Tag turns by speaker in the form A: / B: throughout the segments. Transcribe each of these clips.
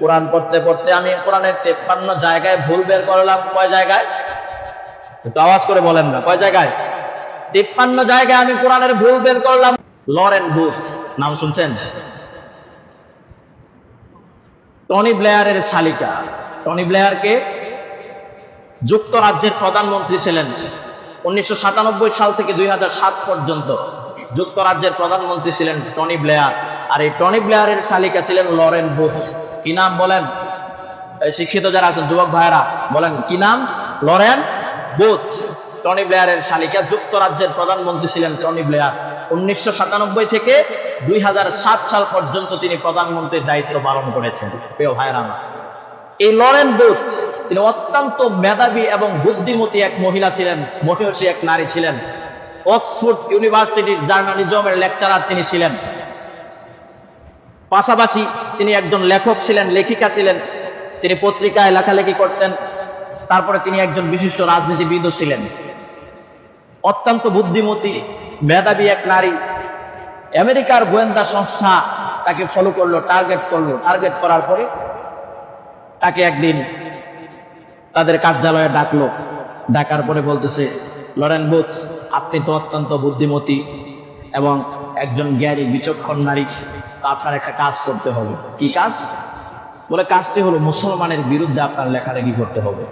A: কোরআন পড়তে পড়তে আমি কোরআনের তেপ্পান্ন জায়গায় ভুল বের করলাম। কয় জায়গায়? একটু আওয়াজ করে বলেন না, কয় জায়গায়? তিপ্পান্ন জায়গায় আমি কোরআনের ভুল বের করলাম। লরেন বুথ নাম শুনছেন? টনি ব্লেয়ারের শালিকা। টনি ব্লেয়ারকে যুক্তরাজ্যের প্রধানমন্ত্রী ছিলেন। উনিশশো সাতানব্বই সাল থেকে দুই পর্যন্ত যুক্তরাজ্যের প্রধানমন্ত্রী ছিলেন টনি ব্লেয়ার। আর এই টনি ব্লেয়ারের শালিকা ছিলেন লরেন বুথ কি নাম বলেন? শিক্ষিত যারা আছেন, যুবক ভাইয়েরা, বলেন, কি নাম? লরেন বুথ টনি ব্লেয়ারের শালিকা যুক্তরাজ্যের প্রধানমন্ত্রী ছিলেন টনি ব্লেয়ার। উনিশশো সাতানব্বই থেকে দুই হাজার সাত সাল পর্যন্ত তিনি প্রধানমন্ত্রীর দায়িত্ব পালন করেছেন। প্রিয় ভাইয়েরা, এই লরেন বুথ তিনি অত্যন্ত মেধাবী এবং বুদ্ধিমতী এক মহিলা ছিলেন, মহিষী এক নারী ছিলেন। অক্সফোর্ড ইউনিভার্সিটির জার্নালিজমের লেকচারার তিনি ছিলেন। পাশাপাশি তিনি একজন লেখক ছিলেন, লেখিকা ছিলেন। তিনি পত্রিকায় লেখালেখি করতেন। তারপরে তিনি একজন বিশিষ্ট রাজনীতিবিদও ছিলেন। অত্যন্ত বুদ্ধিমতী, মেধাবী এক নারী। আমেরিকার গোয়েন্দা সংস্থা তাকে ফলো করল টার্গেট করল। টার্গেট করার পরে তাকে একদিন তাদের কার্যালয়ে ডাকলো। ডাকার পরে বলতেছে, লরেন বুথ, আপনি তো অত্যন্ত বুদ্ধিমতী এবং একজন জ্ঞানী, বিচক্ষণ নারী। আপনার একটা কাজ করতে হবে। কি কাজ? বলে কাজটি হলো মুসলমানের বিরুদ্ধে আপনার লেখালেখি করতে হবে।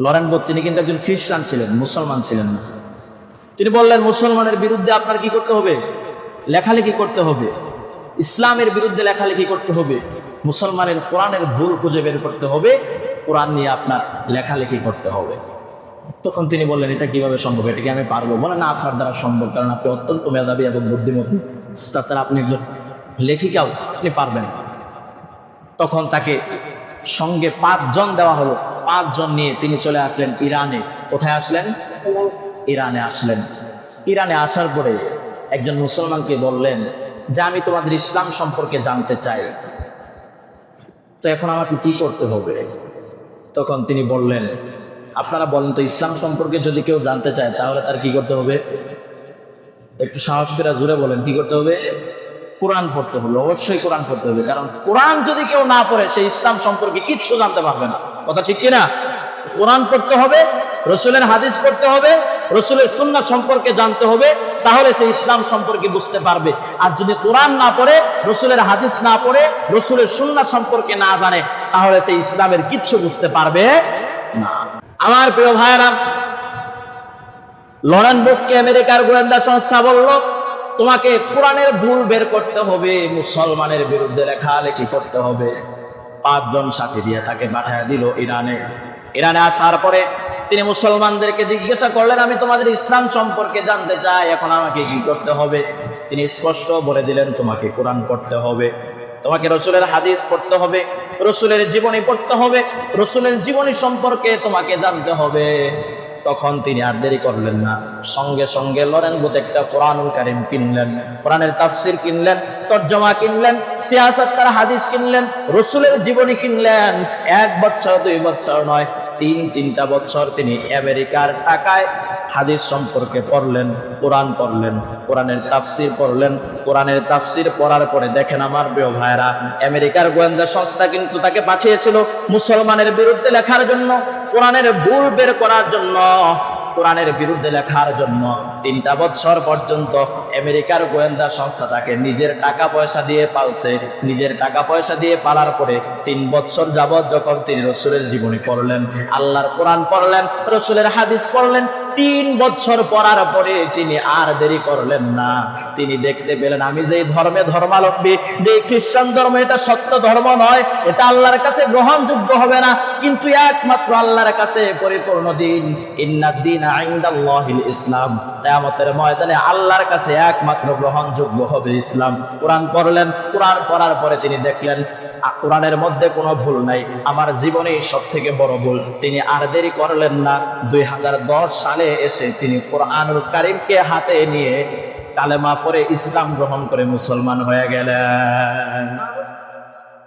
A: লরেন বুথ তিনি কিন্তু একজন খ্রিস্টান ছিলেন, মুসলমান ছিলেন না। তিনি বললেন, মুসলমানের বিরুদ্ধে আপনার কি করতে হবে? লেখালেখি করতে হবে। ইসলামের বিরুদ্ধে লেখালেখি করতে হবে। মুসলমানের কোরআনের ভুল খুঁজে বের করতে হবে। কোরআন নিয়ে আপনার লেখালেখি করতে হবে। তখন তিনি বললেন, এটা কীভাবে সম্ভব? এটা কি আমি পারব? বলে, না, আপনার দ্বারা সম্ভব, কারণ আপনি অত্যন্ত মেধাবী এবং বুদ্ধিমতী। তাছাড়া আপনি একজন লেখিকাও আপনি পারবেন তখন তাকে সঙ্গে পাঁচজন দেওয়া হলো। পাঁচজন নিয়ে তিনি চলে আসলেন ইরানে। কোথায় আসলেন? ইরানে আসলেন। ইরানে আসার পরে একজন মুসলমানকে বললেন, যে আমি তোমাদের ইসলাম সম্পর্কে জানতে চাই। তো এখন আমাকে কি করতে হবে? তখন তিনি বললেন, আপনারা বলেন তো ইসলাম সম্পর্কে যদি কেউ জানতে চায়, তাহলে তার কি করতে হবে? একটু সাহস করে জুড়ে বলেন, কি করতে হবে? কোরআন পড়তে হবে অবশ্যই কোরআন পড়তে হবে। কারণ কোরআন যদি কেউ না পড়ে, সে ইসলাম সম্পর্কে কিচ্ছু জানতে পারবে না। কথা ঠিক কিনা? কোরআন পড়তে হবে, রসুলের হাদিস পড়তে হবে, রসুলের সুন্না সম্পর্কে জানতে হবে, তাহলে সে ইসলাম সম্পর্কে বুঝতে পারবে। আর যদি কোরআন না পড়ে, রসুলের হাদিস না পড়ে, রসুলের সুন্না সম্পর্কে না জানে, তাহলে সে ইসলামের কিচ্ছু বুঝতে পারবে না। আমার প্রিয় ভাইয়েরা, লরেন বুককে আমেরিকার গোয়েন্দা সংস্থা বলল তোমাকে কোরআনের ভুল বের করতে হবে, মুসলমানের বিরুদ্ধে লেখালেখি করতে হবে। পাঁচজন সাথী দিয়ে তাকে পাঠায় দিল ইরানে। ইরানে আসার পরে তিনি মুসলমানদেরকে জিজ্ঞাসা করলেন, আমি তোমাদের ইসলাম সম্পর্কে জানতে চাই, এখন আমাকে কি করতে হবে? তিনি স্পষ্ট বলে দিলেন, তোমাকে কোরআন পড়তে হবে। তোমাকে রসুলের হাদিস পড়তে হবে, রসুলের জীবনী পড়তে হবে, রসুলের জীবনী সম্পর্কে তোমাকে জানতে হবে। তখন তিনি আর দেরি করলেন না। সঙ্গে সঙ্গে লরেন বোধ একটা কোরআনুল কারিম কিনলেন, কোরআনের তাফসির কিনলেন, তর্জমা কিনলেন সিয়াসত তার হাদিস কিনলেন, রসুলের জীবনী কিনলেন। এক বছর, দুই বছর নয়, তিন, তিনটা বছর তিনি আমেরিকার টাকায় হাদিস সম্পর্কে পড়লেন, কোরআন পড়লেন, কোরআনের তাফসির পড়লেন, কোরআনের তাফসির পড়ার পরে দেখেন আমার প্রিয় ভাইরা আমেরিকার গোয়েন্দা সংস্থা কিন্তু তাকে পাঠিয়েছিল মুসলমানের বিরুদ্ধে লেখার জন্য, কোরআনের ভুল বের করার জন্য, কোরআনের বিরুদ্ধে লেখার জন্য। তিনটা বছর পর্যন্ত আমেরিকার গোয়েন্দা সংস্থা তাকে নিজের টাকা পয়সা দিয়ে পালছে। নিজের টাকা পয়সা দিয়ে পালার পরে তিন বছর যাবৎ যখন তিনি রসুলের জীবনী পড়লেন, আল্লাহর কোরআন পড়লেন, রসুলের হাদিস পড়লেন তিন বছর পড়ার পরে তিনি আর দেরি করলেন না। তিনি দেখতে পেলেন, আমি যে ধর্মে ধর্মাবলম্বী যে খ্রিস্টান ধর্ম, এটা সত্য ধর্ম নয়, এটা আল্লাহর কাছে গ্রহণযোগ্য হবে না, কিন্তু একমাত্র আল্লাহর কাছে পরিপূর্ণ দিন। ইন্নাদ্দিন আইন্দাল্লাহিল ইসলাম। কিয়ামতের ময়দানে আল্লাহর কাছে একমাত্র গ্রহণযোগ্য হবে ইসলাম। কোরআন পড়লেন, কোরআন পড়ার পরে তিনি দেখলেন কোরআনের মধ্যে কোনো ভুল নাই। আমার জীবনেই সব থেকে বড় ভুল। তিনি আর দেরি করলেন না। দুই হাজার দশ সালে এসে তিনি কোরআনুল কারিমকে হাতে নিয়ে কালেমা পরে ইসলাম গ্রহণ করে মুসলমান হয়ে গেলেন।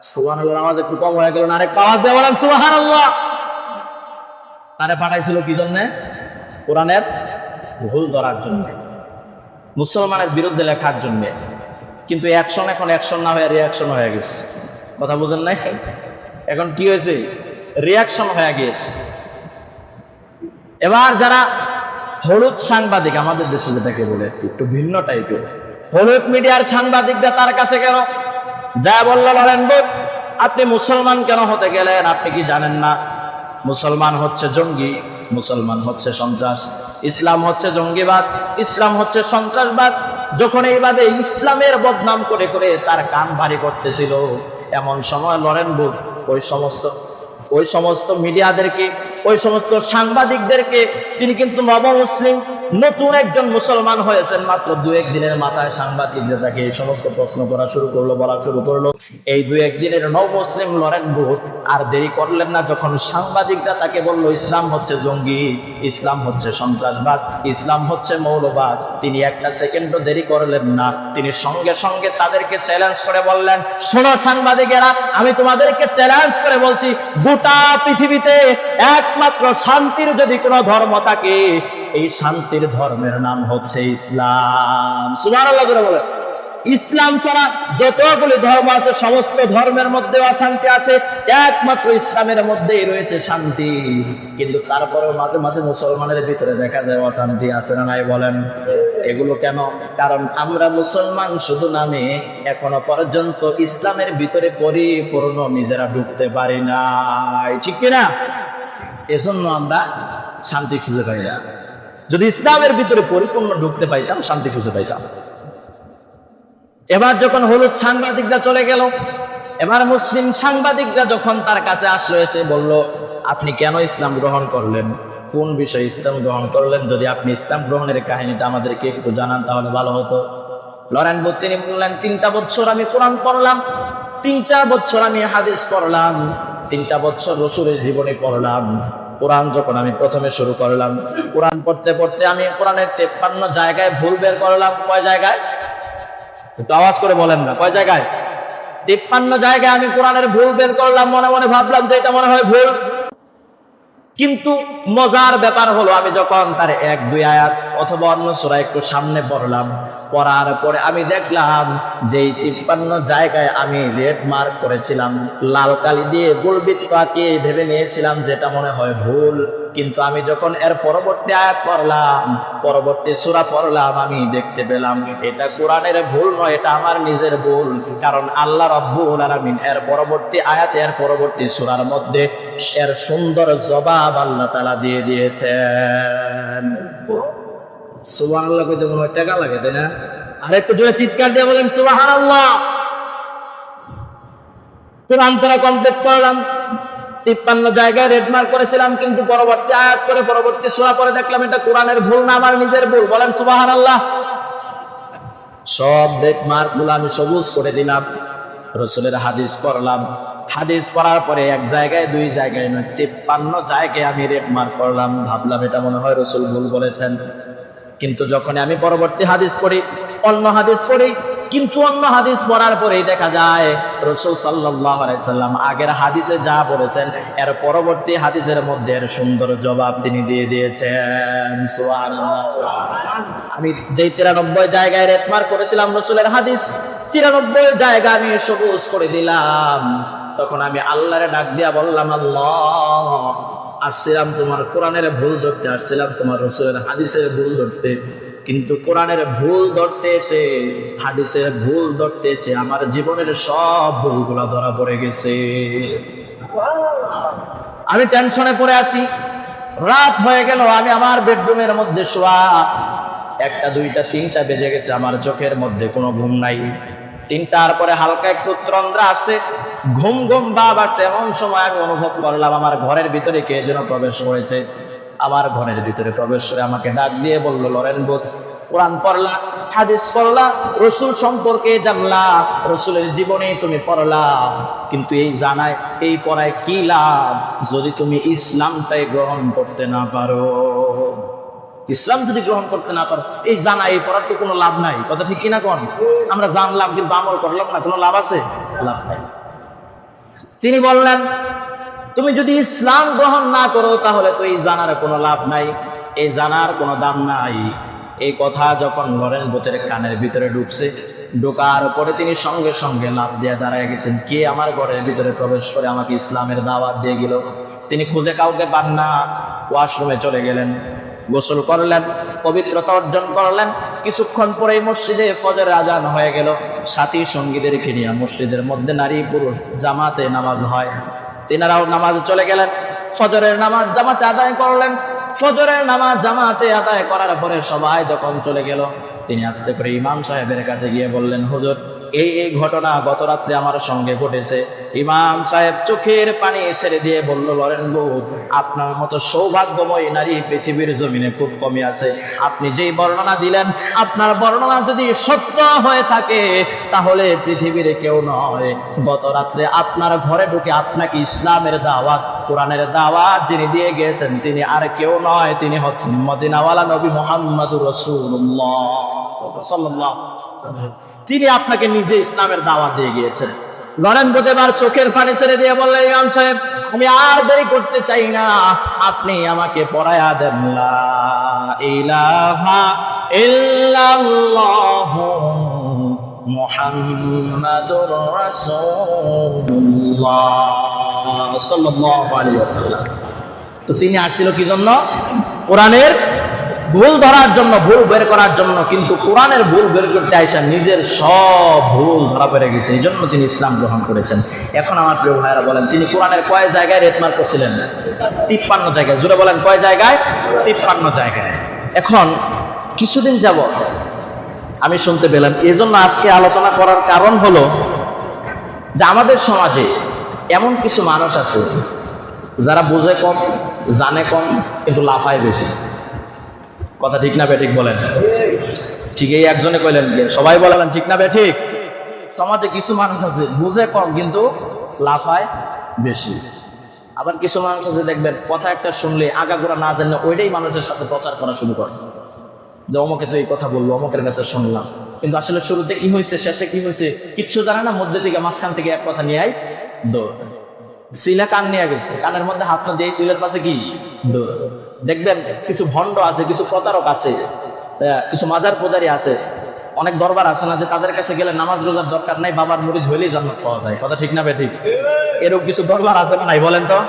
A: সুবাহ আমাদের হয়ে গেল না আরেক পাওয়া দিয়ে বলেন আল্লাহ তারে পাঠাইছিল কি ভুল ধরার জন্য। মুসলমানের বিরুদ্ধে লেখার জন্য। কিন্তু অ্যাকশন এখন অ্যাকশন না হয়ে রিয়াকশন হয়ে গেছে। কথা বুঝেন নাই? এখন কি হয়েছে? রিয়াকশন হয়ে গিয়েছে। এবার যারা হলুদ সাংবাদিক, আমাদের দেশে যেটাকে বলে, একটু ভিন্ন টাইপের হলুদ মিডিয়ার সাংবাদিকরা তার কাছে গেল যা বলল লরেন বুথ আপনি মুসলমান কেন হতে গেলেন? আপনি কি জানেন না? মুসলমান হচ্ছে জঙ্গি, মুসলমান হচ্ছে সন্ত্রাস। ইসলাম হচ্ছে জঙ্গিবাদ, ইসলাম হচ্ছে সন্ত্রাসবাদ। যখন এইভাবে ইসলামের বদনাম করে করে তার কান ভারী করতেছিল এমন সময় লরেন বুক। ওই সমস্ত ওই সমস্ত মিডিয়াদেরকে, ওই সমস্ত সাংবাদিকদেরকে, তিনি কিন্তু নব মুসলিম নতুন একজন মুসলমান হয়েছেন, মাত্র দু এক দিনের মাথায় সাংবাদিকরা তাকে এই সমস্ত প্রশ্ন করা শুরু করল, বলা শুরু করল, এই দু এক দিনের নব মুসলিম লরেন বুথ আর দেরি করলেন না যখন সাংবাদিকরা তাকে বলল, ইসলাম হচ্ছে জঙ্গি, ইসলাম হচ্ছে সন্ত্রাসবাদ, ইসলাম হচ্ছে মৌলবাদ। তিনি একটা সেকেন্ডও দেরি করলেন না। তিনি সঙ্গে সঙ্গে তাদেরকে চ্যালেঞ্জ করে বললেন, শোনো সাংবাদিকেরা, আমি তোমাদেরকে চ্যালেঞ্জ করে বলছি, গোটা পৃথিবীতে একমাত্র শান্তির যদি কোনো ধর্ম থাকে এই শান্তির ধর্মের নাম হচ্ছে ইসলাম। বলে ইসলাম ছাড়া যতগুলি ধর্ম আছে, সমস্ত ধর্মের মধ্যে অশান্তি আছে, একমাত্র ইসলামের মধ্যেই রয়েছে শান্তি। কিন্তু তারপরেও মাঝে মাঝে মুসলমানের ভিতরে দেখা যায় অশান্তি আছে না নাই বলেন? এগুলো কেন? কারণ আমরা মুসলমান শুধু নামে, এখনও পর্যন্ত ইসলামের ভিতরে পরিপূর্ণ নিজেরা ঢুকতে পারি নাই। ঠিক কিনা? এজন্য আমরা শান্তি খুঁজে পাই না। যদি ইসলামের ভিতরে পরিপূর্ণ ঢুকতে পাইতাম, শান্তি খুঁজে পাইতাম। এবার যখন হলুদ সাংবাদিকরা চলে গেল, এবার মুসলিম সাংবাদিকরা যখন তার কাছে আসলো, এসে বলল, আপনি কেন ইসলাম গ্রহণ করলেন? কোন বিষয়ে ইসলাম গ্রহণ করলেন? যদি আপনি ইসলাম গ্রহণের কাহিনীটা আমাদেরকে একটু জানান, তাহলে ভালো হতো। লরেন তিনি বললেন, তিনটা বছর আমি কোরআন পড়লাম, তিনটা বছর আমি হাদিস পড়লাম, তিনটা বছর রসুলের জীবনী পড়লাম। কোরআন যখন আমি প্রথমে শুরু করলাম, কোরআন পড়তে পড়তে আমি কোরআনের তেপ্পান্ন জায়গায় ভুল বের করলাম। কয় জায়গায়? একটু আওয়াজ করে বলেন না, কয় জায়গায়? তেপ্পান্ন জায়গায় আমি কোরআনের ভুল বের করলাম, মনে মনে ভাবলাম যে এটা মনে হয় ভুল। কিন্তু মজার ব্যাপার হলো, আমি যখন তার এক দুই আয়াত অথবা অন্য সোরা একটু সামনে পড়লাম, পড়ার পরে আমি দেখলাম যে তিপ্পান্ন জায়গায় আমি রেড মার্ক করেছিলাম, লাল কালি দিয়ে গুলবৃত্ত আঁকিয়ে ভেবে নিয়েছিলাম যেটা মনে হয় ভুল। কিন্তু আমি যখন এর পরবর্তী আয়াত পড়লাম, পরবর্তী সূরা পড়লাম, আমি দেখতে পেলাম এটা কোরআনের ভুল নয়, এটা আমার নিজের ভুল। কারণ আল্লাহ রব্বুল আলামিন এর পরবর্তী আয়াত, এর পরবর্তী সূরার মধ্যে এর সুন্দর জবাব আল্লাহ তাআলা দিয়ে দিয়েছেন। সুবহানাল্লাহ কইতে মনে হয় টাকা লাগে, তাই না? জোরে চিৎকার দিয়ে বলেন, সুবহানাল্লাহ। কোরআন তারা কমপ্লিট করলাম। তিপ্পান্ন জায়গায় রেড মার্ক করেছিলাম, কিন্তু পরবর্তী আয়াত করে, পরবর্তী সোয়া পরে দেখলাম এটা কোরআনের ভুল না, আমার নিজের ভুল। বলেন সুবাহান আল্লাহ সব রেড মার্কগুলো আমি সবুজ করে দিলাম, রসুলের হাদিস পড়লাম। হাদিস পড়ার পরে এক জায়গায়, দুই জায়গায় নয় তিপ্পান্ন জায়গায় আমি রেড মার্ক করলাম। ভাবলাম এটা মনে হয় রসুল ভুল বলেছেন। কিন্তু যখন আমি পরবর্তী হাদিস পড়ি, অন্য হাদিস পড়ি, কিন্তু অন্য হাদিস পড়ার পরেই দেখা যায়, রসুল সাল্লাম আগের হাদিসে যা বলেছেন, এর পরবর্তী হাদিসের মধ্যে এর সুন্দর জবাব তিনি দিয়ে দিয়েছেন। আমি যেই তিরানব্বই জায়গায় রেটমার করেছিলাম রসুলের হাদিস, তিরানব্বই জায়গা আমি সবুজ করে দিলাম তখন আমি আল্লাহরে ডাক দিয়া বললাম, আল্লাহ আসছিলাম তোমার কোরআনের ভুল ধরতে, আসছিলাম তোমার রসুলের হাদিসের ভুল ধরতে। কিন্তু কোরআনের ভুল ধরতে এসে, হাদিসের ভুল ধরতে এসে আমার জীবনের সব ভুলগুলা ধরা পড়ে গেছে। আমি টেনশনে পড়ে আছি। রাত হয়ে গেল, আমি আমার বেডরুমের মধ্যে শোয়া। একটা, দুইটা, তিনটা বেজে গেছে, আমার চোখের মধ্যে কোনো ঘুম নাই। তিনটার পরে হালকা একটু তন্দ্রা আসে ঘুম ঘুম ভাব আসছে, এমন সময় আমি অনুভব করলাম, আমার ঘরের ভিতরে কে যেন প্রবেশ করেছে। আমার ঘরের ভিতরে প্রবেশ করে আমাকে ডাক দিয়ে বলল, লরেন বোধ, কোরআন পড়লা, হাদিস পড়লা, রসুল সম্পর্কে জানলা, রসুলের জীবনে তুমি পড়লা, কিন্তু এই জানায়, এই পড়ায় কি লাভ? যদি তুমি ইসলামটাই গ্রহণ করতে না পারো, ইসলাম যদি গ্রহণ করতে না পারো, এই জানা এই পড়ার তো কোনো লাভ নাই। কথা ঠিক কিনা কোন? আমরা জানলাম, কিন্তু আমল করলাম না, কোনো লাভ আছে? লাভ নাই। তিনি বললেন, তুমি যদি ইসলাম গ্রহণ না করো, তাহলে তো এই জানার কোনো লাভ নাই। এই জানার কোনো দাম নাই। এই কথা যখন নরেন বোতের কানের ভিতরে ঢুকছে, ঢোকার পরে তিনি সঙ্গে সঙ্গে লাভ দিয়ে দাঁড়ায় গেছেন। কে আমার ঘরের ভিতরে প্রবেশ করে আমাকে ইসলামের দাওয়াত দিয়ে গেল? তিনি খুঁজে কাউকে পান না। ওয়াশরুমে চলে গেলেন। গোসল করলেন, পবিত্রতা অর্জন করলেন। কিছুক্ষণ পরেই মসজিদে ফজর আজান হয়ে গেল। সাথী সঙ্গীদেরকে নিয়ে মসজিদের মধ্যে নারী পুরুষ জামাতে নামাজ হয়। তিনারাও নামাজ চলে গেলেন। ফজরের নামাজ জামাতে আদায় করলেন। ফজরের নামাজ জামাতে আদায় করার পরে সবাই যখন চলে গেল তিনি আসতে করে ইমাম সাহেবের কাছে গিয়ে বললেন, হুজুর, এই এই ঘটনা গত রাত্রে আমার সঙ্গে ঘটেছে। ইমাম সাহেব চোখের পানি ছেড়ে দিয়ে বলল লরেন বউ আপনার মতো সৌভাগ্যময় নারী পৃথিবীর জমিনে খুব কমই আছে। আপনি যেই বর্ণনা দিলেন, আপনার বর্ণনা যদি সত্য হয়ে থাকে, তাহলে পৃথিবীর কেউ নয়। গত রাত্রে আপনার ঘরে ঢুকে আপনাকে ইসলামের দাওয়াত, কোরআনের দাওয়াত যিনি দিয়ে গিয়েছেন, তিনি আর কেউ নয়। তিনি হচ্ছেন মদিনাওয়ালা নবী মোহাম্মদুর রসুল্লাহ তিনি আপনাকে নিজে ইসলামের দাওয়াত দিয়ে গিয়েছেন। নরেন্দ্র দেবার চোখের পানি ছেড়ে দিয়ে বললেন, ইমাম সাহেব, আমি আর দেরি করতে চাই না। আপনি আমাকে পড়ায়া দেন তো তিনি আসছিল কি জন্য? কোরআনের ভুল ধরার জন্য, ভুল বের করার জন্য কিন্তু কোরআনের ভুল বের করতে আইসা নিজের সব ভুল ধরা পড়ে গেছে। এই জন্য তিনি ইসলাম গ্রহণ করেছেন। এখন আমার প্রিয় ভাইরা বলেন, তিনি কোরআনের কয় জায়গায় রেতমার করছিলেন? তিপ্পান্ন জায়গায়। জুড়ে বলেন, কয় জায়গায়? তিপ্পান্ন জায়গায়। এখন কিছুদিন যাবত আমি শুনতে পেলাম এই জন্য আজকে আলোচনা করার কারণ হলো যে আমাদের সমাজে এমন কিছু মানুষ আছে যারা বোঝে কম, জানে কম, কিন্তু লাফায় বেশি। কথা ঠিক না ঠিক বলেন। ঠিক এই একজনে কইলেন যে সবাই বলেন ঠিক না ঠিক। সমাজে কিছু মানুষ আছে, বুঝে কম, কিন্তু লাফায় বেশি। আবার কিছু মানুষ আছে, দেখবেন, কথা একটা শুনলে আগাগোড়া না জানলে ওইটাই মানুষের সাথে প্রচার করা শুরু করে। যে অমুকে তো এই কথা বলল, অমুকের কাছে শুনলাম। কিন্তু আসলে শুরুতে কি হয়েছে শেষে কি হয়েছে কিচ্ছু জানে না, মধ্যে থেকে মাঝখান থেকে এক কথা নিয়ে দৌড়। সিলা কান নিয়ে গেছে, কানের মধ্যে হাত না দিয়ে সিলের পাশে কি? দৌড়। দেখবেন কিছু ভণ্ড আছে, কিছু প্রতারক আছে কিছু মাজার পোদারি আছে। অনেক দরবার আছে না যে তাদের কাছে গেলে নামাজ রোজার দরকার নাই, বাবার মুড়ি ধরলেই জান্নাত পাওয়া যায়। কথা ঠিক না ঠিক। এরকম কিছু দরবার আছে না নাই, বলেন তো?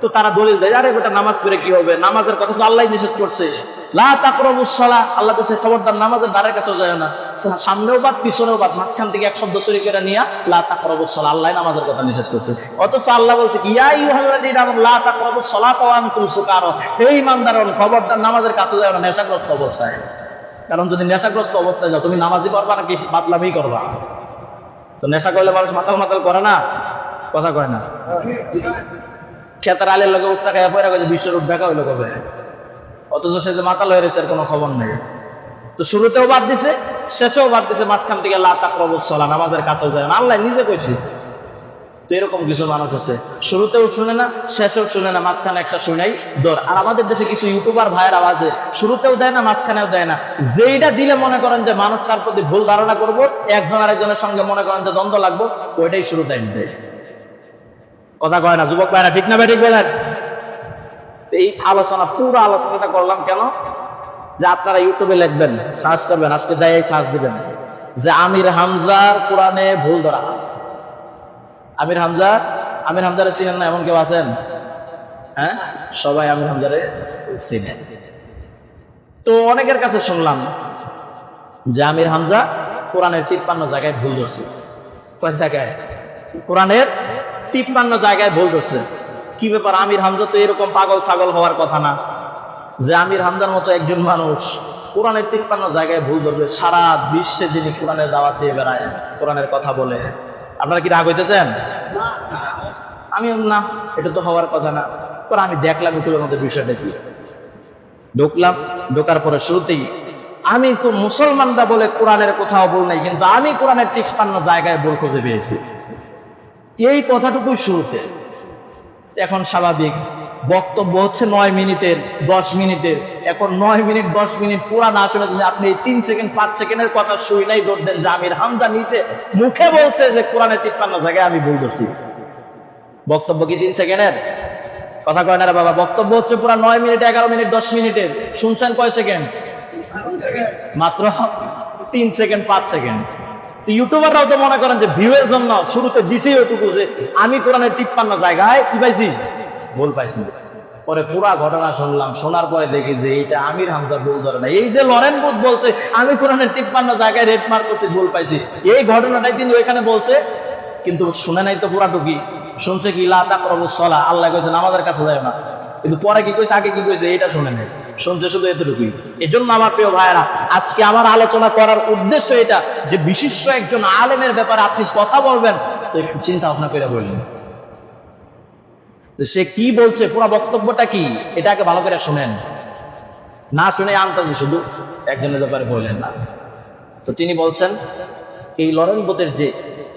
A: তো তারা দলিল দেয়, আরে নামাজ করে কি হবে? নামাজের কথা তো আল্লাহ নিষেধ করছে। লা তাকরাবুস সালাহ আল্লাহ কাছে খবরদার নামাজের দ্বারের কাছেও যায় না। সা- সামনেও বাদ পিছনেও বাদ মাঝখান থেকে এক শব্দ চুরি করে নিয়ে লা আল্লাহ নামাজের কথা নিষেধ করছে। অথচ আল্লাহ বলছে কি ইয়া লা সুকারা। হে ঈমানদারগণ খবরদার নামাজের কাছে যায় না নেশাগ্রস্ত অবস্থায়। কারণ যদি নেশাগ্রস্ত অবস্থায় যাও তুমি নামাজি করবা নাকি বাতলামি করবা? তো নেশা করলে মানুষ মাতাল মাতাল করে না? কথা কয় না? খেতার আলের লোকে উস্তা খাইয়া পয়রা গেছে বিশ্বরূপ দেখা হইল কবে? অথচ সে যে মাতাল হয়ে রয়েছে এর কোনো খবর নেই। তো শুরুতেও বাদ দিছে, শেষেও বাদ দিছে, মাঝখান থেকে লা তাকরবুসলা নামাজের কাছেও যায় না। আল্লাহ নিজে কইছে। তো এরকম কিছু মানুষ আছে। শুরুতেও শুনে না, শেষেও শুনে না, মাঝখানে একটা শুনেই দৌড় আর আমাদের দেশে কিছু ইউটিউবার ভাইয়ের আওয়াজে শুরুতেও দেয় না, মাঝখানেও দেয় না। যেইটা দিলে মনে করেন যে মানুষ তার প্রতি ভুল ধারণা করব, একজন আরেকজনের সঙ্গে মনে করেন যে দ্বন্দ্ব লাগবো, ওইটাই শুরুতে দেয়। কথা কয় না, যুবক ভাইরা, ঠিক না ভাই, ঠিক বলেন? তো এই আলোচনা, পুরো আলোচনাটা করলাম কেন? যে আপনারা ইউটিউবে লিখবেন সার্চ করবেন, আজকে যাই সার্চ দিবেন। যে আমির হামজার কোরআনে ভুল ধরা। আমির হামজা, আমির হামজারে চিনেন না? এমন কেউ আছেন? হ্যাঁ? সবাই আমির হামজারে চিনে। তো অনেকের কাছে শুনলাম যে আমির হামজা কোরআনের তিপ্পান্ন জায়গায় ভুল ধরছে। কয় জায়গায়? কোরআনের তিপ্পান্ন জায়গায় ভুল ধরছে। কি ব্যাপার? আমির হামজা তো এরকম পাগল ছাগল হওয়ার কথা না। যে আমির হামজার মতো একজন মানুষ কোরআনের তিপ্পান্ন জায়গায় ভুল ধরবে, সারা বিশ্বে যিনি কোরআনের দাওয়াত দিয়ে বেড়ায়, কোরআনের কথা বলে। আপনারা কি রাগ হইতেছেন? আমি না, এটা তো হওয়ার কথা না। পরে আমি দেখলাম ইউটিউবের মধ্যে বিষয়টা কি? ঢুকলাম, ঢোকার পরে শুরুতেই, আমি মুসলমানরা বলে কোরআনের কোথাও বল নাই, কিন্তু আমি কোরআনের তিপ্পান্ন জায়গায় বল খুঁজে পেয়েছি। এই কথাটুকুই শুরুতে। এখন স্বাভাবিক। বক্তব্য হচ্ছে নয় মিনিটের, দশ মিনিটের। এখন নয় মিনিট, দশ মিনিট পুরা না শুনে আপনি তিন সেকেন্ড, পাঁচ সেকেন্ডের কথা শুই নাই যে আমির হামদা নিতে মুখে বলছে যে কোরআনের তিপ্পান্ন জায়গায় আমি ভুল করছি বক্তব্য কি তিন সেকেন্ডের? কথা কয় না বাবা, বক্তব্য হচ্ছে পুরা নয় মিনিট, এগারো মিনিট, দশ মিনিটের। শুনছেন কয় সেকেন্ড? মাত্র তিন সেকেন্ড, পাঁচ সেকেন্ড। ইউটিউবাররাও তো মনে করেন যে ভিউ এর জন্য শুরুতে দিছি ওইটুকু যে আমি কোরআনের টিপ্পান্ন জায়গায় কি পাইছি? ভুল পাইছি। পরে পুরা ঘটনা শুনলাম, শোনার পরে দেখি যে এইটা আমির হামজা ভুল ধরে না এই যে লরেন বুধ বলছে, আমি কোরআনের তিপ্পান্ন জায়গায় রেড মার্ক করছি, ভুল পাইছি। এই ঘটনাটাই তিনি ওইখানে বলছে, কিন্তু শুনে নাই তো পুরাটুকি। শুনছে কি, লা তাকরাবু সলা আল্লাহ কইছে, নামাজের কাছে যায় না। কিন্তু পরে কি কইছে, আগে কি কইছে এটা শুনে নেই। শুনছে শুধু এতটুকুই। এজন্য আমার প্রিয় ভাইয়েরা, আজকে আমার আলোচনা করার উদ্দেশ্য এটা যে বিশিষ্ট একজন আলেমের ব্যাপারে আপনি কথা বলবেন, তো একটু চিন্তা ভাবনা করে বললেন তো সে কি বলছে, পুরো বক্তব্যটা কি? এটাকে ভালো করে শুনেন। না শুনে আনতাজি শুধু একজনের ব্যাপারে বললেন না। তো তিনি বলছেন, এই লরেন বোতের যে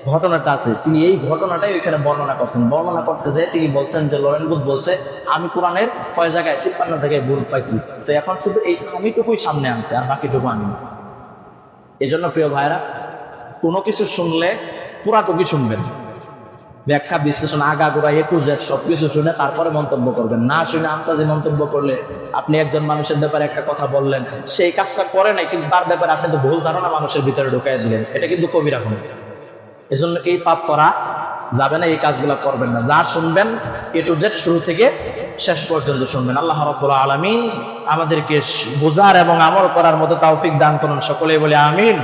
A: ঘটনাটা আছে। তিনি এই ঘটনাটাই ওইখানে বর্ণনা করছেন। বর্ণনা করতে যেয়ে তিনি বলছেন যে, লরেন বুথ বলছে, আমি কোরআনের কয় জায়গায়, তিপ্পান্ন জায়গায় ভুল পাইছি। তো এখন শুধু এই আমিটুকুই সামনে আনছে, আর বাকিটুকু এই জন্য প্রিয় ভাইরা কোনো কিছু শুনলে পুরাটুকুই শুনবেন। ব্যাখ্যা, বিশ্লেষণ, আগা গোড়া এ টু জেড সব কিছু শুনে তারপরে মন্তব্য করবেন। না শুনে আন্তাজে মন্তব্য করলে আপনি একজন মানুষের ব্যাপারে একটা কথা বললেন, সেই কাজটা করে নাই, কিন্তু তার ব্যাপারে আপনি তো ভুল ধারণা মানুষের ভিতরে ঢুকাই দিলেন। এটা কিন্তু কবিরা এখন এজন্য এই পাপ করা যাবে না, এই কাজগুলো করবেন না। যা শুনবেন, এ টু জেড শুরু থেকে শেষ পর্যন্ত শুনবেন। আল্লাহ রব্বুল আলমিন আমাদেরকে বোঝার এবং আমল করার মতো তাওফিক দান করুন। সকলেই বলে আমিন।